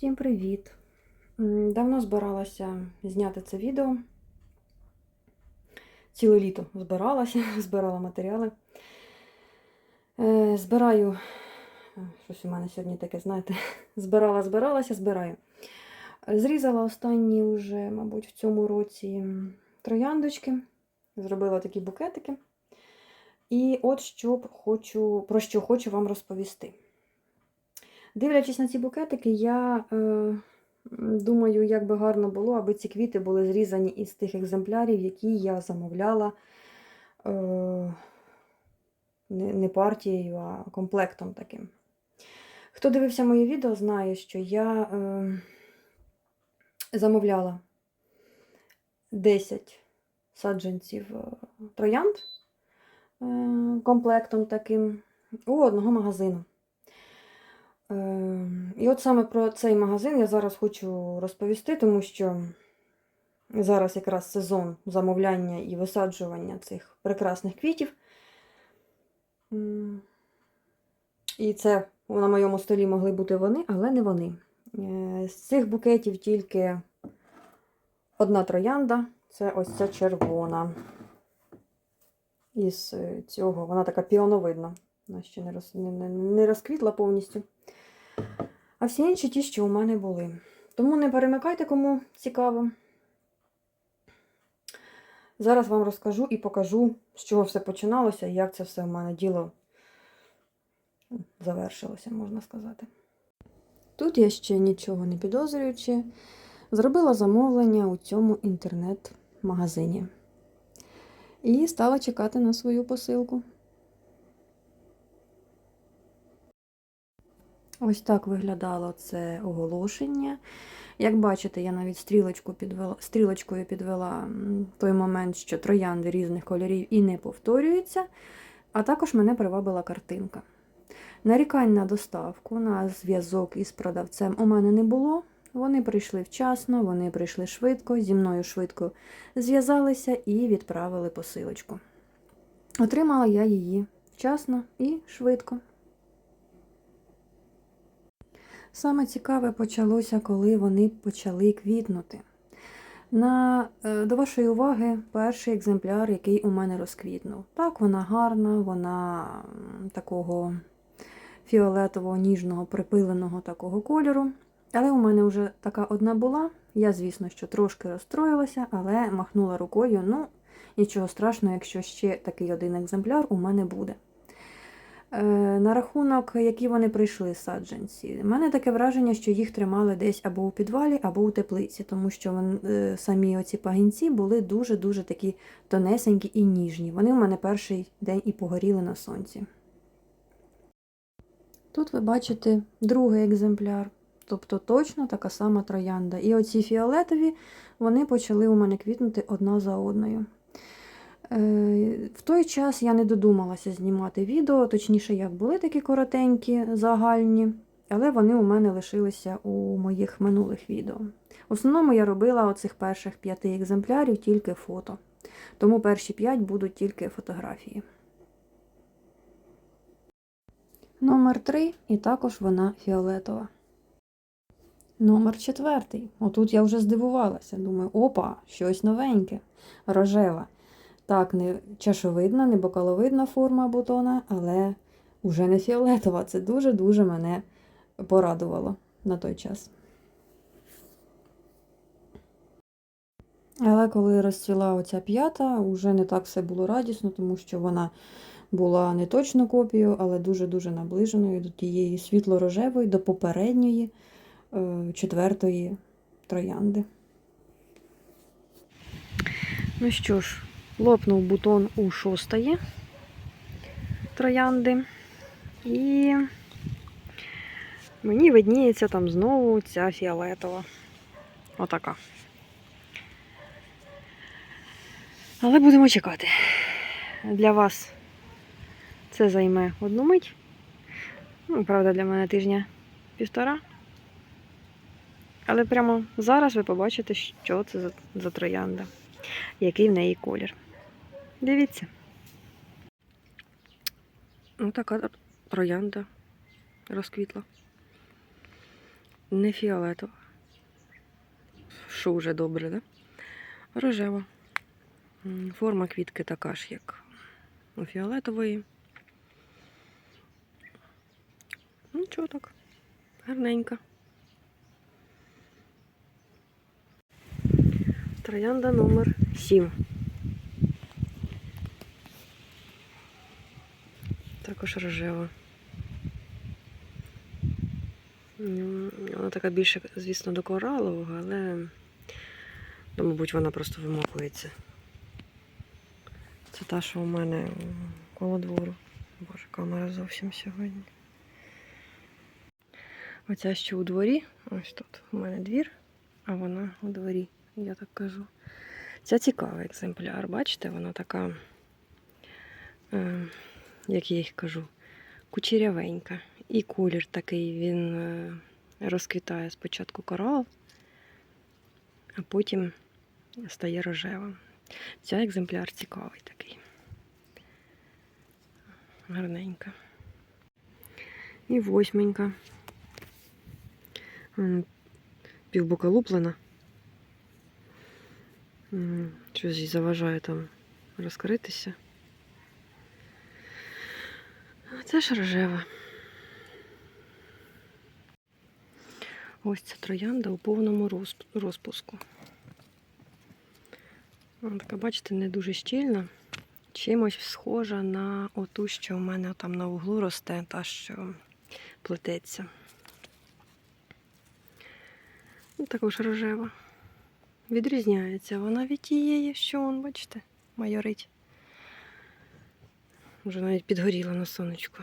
Всім привіт! Давно збиралася зняти це відео. Ціле літо збиралася, збирала матеріали. Е, Збираю, е, щось у мене сьогодні таке, знаєте, збирала, збиралася, збираю. Зрізала останні вже, мабуть, в цьому році трояндочки, зробила такі букетики. І от що хочу, про що хочу вам розповісти. Дивлячись на ці букетики, я е, думаю, як би гарно було, аби ці квіти були зрізані із тих екземплярів, які я замовляла е, не, партією, а комплектом таким. Хто дивився моє відео, знає, що я е, замовляла 10 саджанців е, троянд е, комплектом таким у одного магазину. Е, І от саме про цей магазин я зараз хочу розповісти, тому що зараз якраз сезон замовляння і висаджування цих прекрасних квітів. І це на моєму столі могли бути вони, але не вони. Е, З цих букетів тільки одна троянда це ось ця червона. Із е, цього вона така піоновидна. Вона ще не розквітла повністю. А всі інші ті, що у мене були. Тому не перемикайте, кому цікаво. Зараз вам розкажу і покажу, з чого все починалося і як це все в мене діло завершилося, можна сказати. Тут я ще нічого не підозрюючи, зробила замовлення у цьому інтернет-магазині. І стала чекати на свою посилку. Ось так виглядало це оголошення. Як бачите, я навіть стрілочку підвела, стрілочкою підвела той момент, що троянди різних кольорів і не повторюються, а також мене привабила картинка. Нарікань на доставку, на зв'язок із продавцем у мене не було. Вони прийшли вчасно, вони прийшли швидко, зі мною швидко зв'язалися і відправили посилочку. Отримала я її вчасно і швидко. Саме цікаве почалося, коли вони почали квітнути. На, е, до вашої уваги, перший екземпляр, який у мене розквітнув. Так, вона гарна, вона такого фіолетового, ніжного, припиленого такого кольору. Але у мене вже така одна була. Я, звісно, що трошки розстроїлася, але махнула рукою. Ну, нічого страшного, якщо ще такий один екземпляр у мене буде. Е, На рахунок, які вони прийшли саджанці, у мене таке враження, що їх тримали десь або у підвалі, або у теплиці, тому що е, самі оці пагінці були дуже-дуже такі тонесенькі і ніжні. Вони у мене перший день і погоріли на сонці. Тут ви бачите другий екземпляр, тобто точно така сама троянда. І оці фіолетові вони почали у мене квітнути одна за одною. В той час я не додумалася знімати відео, точніше, як були такі коротенькі, загальні, але вони у мене лишилися у моїх минулих відео. В основному я робила оцих перших п'яти екземплярів тільки фото. Тому перші п'ять будуть тільки фотографії. Номер 3 і також вона фіолетова. Номер четвертий. Отут я вже здивувалася. Думаю, опа, щось новеньке, рожева. Так, не чашовидна, не бокаловидна форма бутона, але вже не фіолетова. Це дуже-дуже мене порадувало на той час. Але коли розцвіла оця п'ята, вже не так все було радісно, тому що вона була не точно копією, але дуже-дуже наближеною до тієї світло-рожевої, до попередньої е, четвертої троянди. Ну що ж, лопнув бутон у шостої троянди. І мені видніється там знову ця фіолетова. Отака. Але будемо чекати. Для вас це займе одну мить. Ну, правда, для мене тижня півтора. Але прямо зараз ви побачите, що це за, троянда, який в неї колір. Дивіться. Ось така троянда розквітла. Не фіолетова. Що вже добре, да? Рожева. Форма квітки така ж, як у фіолетової. Ну, чого так? Гарненька. Троянда номер 7. Також рожева. Вона така більше, звісно, до коралового, але, ну, мабуть, вона просто вимокується. Це та, що у мене коло двору. Боже, камера зовсім сьогодні. Оця що у дворі, ось тут у мене двір, а вона у дворі, я так кажу. Це цікавий екземпляр, бачите, вона така, е, як я їх кажу, кучерявенька. І колір такий, він е, розквітає спочатку корал, а потім стає рожевим. Цей екземпляр цікавий такий. Гарненька. І восьменька. Півбока луплена. Щось їй заважає там розкритися. Це ж рожева. Ось ця троянда у повному розпуску. Вона така, бачите, не дуже щільна. Чимось схожа на оту, що у мене там на углу росте, та що плететься. Ну, також рожева. Відрізняється вона від тієї, що вон, бачите, майорить. Вже навіть підгоріла на сонечку.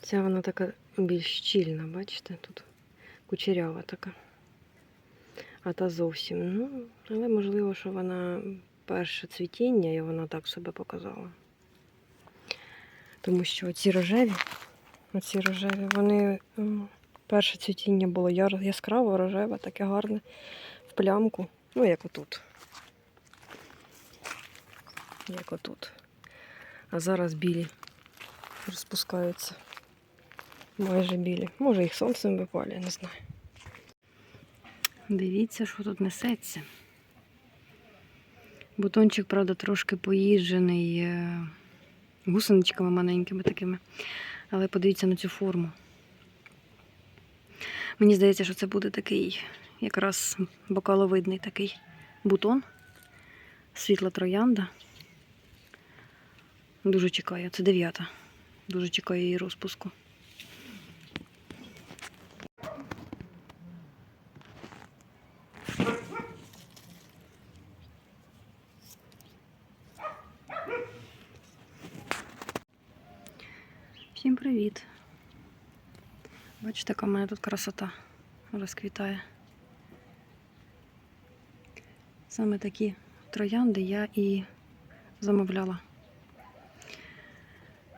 Ця вона така більш щільна, бачите, тут кучерява така. А та зовсім. Ну, але можливо, що вона перше цвітіння і вона так себе показала. Тому що ці рожеві, оці рожеві, вони перше цвітіння було яскраво рожеве, таке гарне в плямку. Ну, як отут. Як отут. А зараз білі розпускаються. Майже білі. Може їх сонцем випалює, не знаю. Дивіться, що тут несеться. Бутончик, правда, трошки поїжджений е, гусеничками маленькими такими. Але подивіться на цю форму. Мені здається, що це буде такий якраз бокаловидний такий бутон. Світла троянда. Дуже чекаю. Це дев'ята. Дуже чекаю її розпуску. Всім привіт. Бачите, яка в мене тут красота розквітає. Саме такі троянди я і замовляла.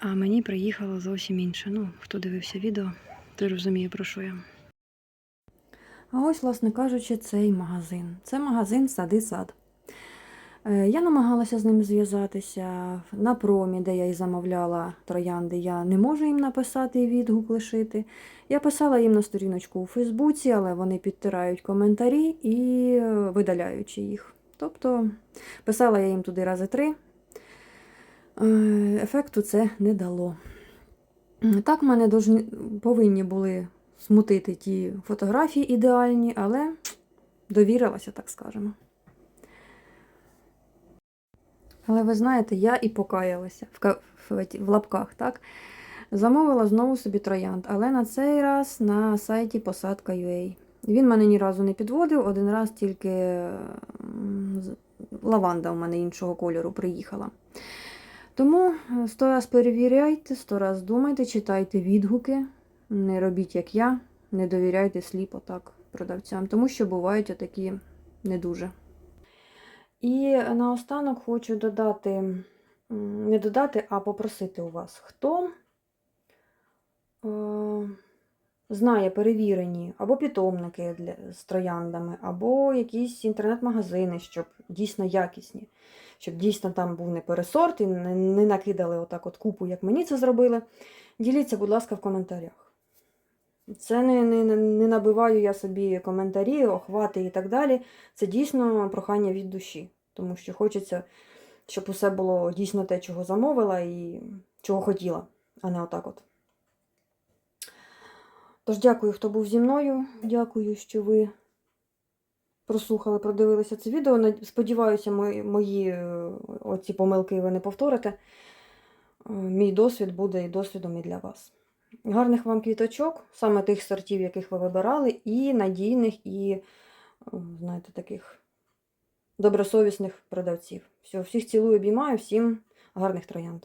А мені приїхало зовсім інше. Ну, хто дивився відео, той розуміє, про що я. А ось, власне кажучи, цей магазин. Це магазин Сади сад. Е, Я намагалася з ним зв'язатися на промі, де я і замовляла троянди. Я не можу їм написати і відгук лишити. Я писала їм на сторіночку у Фейсбуці, але вони підтирають коментарі і е, видаляючи їх. Тобто писала я їм туди рази три. Е, Ефекту це не дало. Так, мене повинні були смутити ті фотографії ідеальні, але довірилася, так скажемо. Але ви знаєте, я і покаялася в, в, в лапках, так? Замовила знову собі троянд, але на цей раз на сайті посадка.ua. Він мене ні разу не підводив, один раз тільки лаванда у мене іншого кольору приїхала. Тому е, сто раз перевіряйте, сто раз думайте, читайте відгуки, не робіть як я, не довіряйте сліпо так продавцям, тому що бувають отакі не дуже. І наостанок хочу додати, не додати, а попросити у вас, хто е, знає перевірені або питомники для, з трояндами, або якісь інтернет-магазини, щоб дійсно якісні, щоб дійсно там був не пересорт і не, накидали отак от купу, як мені це зробили. Діліться, будь ласка, в коментарях. Це не, не, не набиваю я собі коментарі, охвати і так далі. Це дійсно прохання від душі, тому що хочеться, щоб усе було дійсно те, чого замовила і чого хотіла, а не отак от. Тож дякую, хто був зі мною. Дякую, що ви прослухали, продивилися це відео. Сподіваюся, мої, мої е, оці помилки ви не повторите. Е, Мій досвід буде і досвідом і для вас. Гарних вам квіточок, саме тих сортів, яких ви вибирали, і надійних, і, е, знаєте, таких добросовісних продавців. Все, всіх цілую, обіймаю, всім гарних троянд.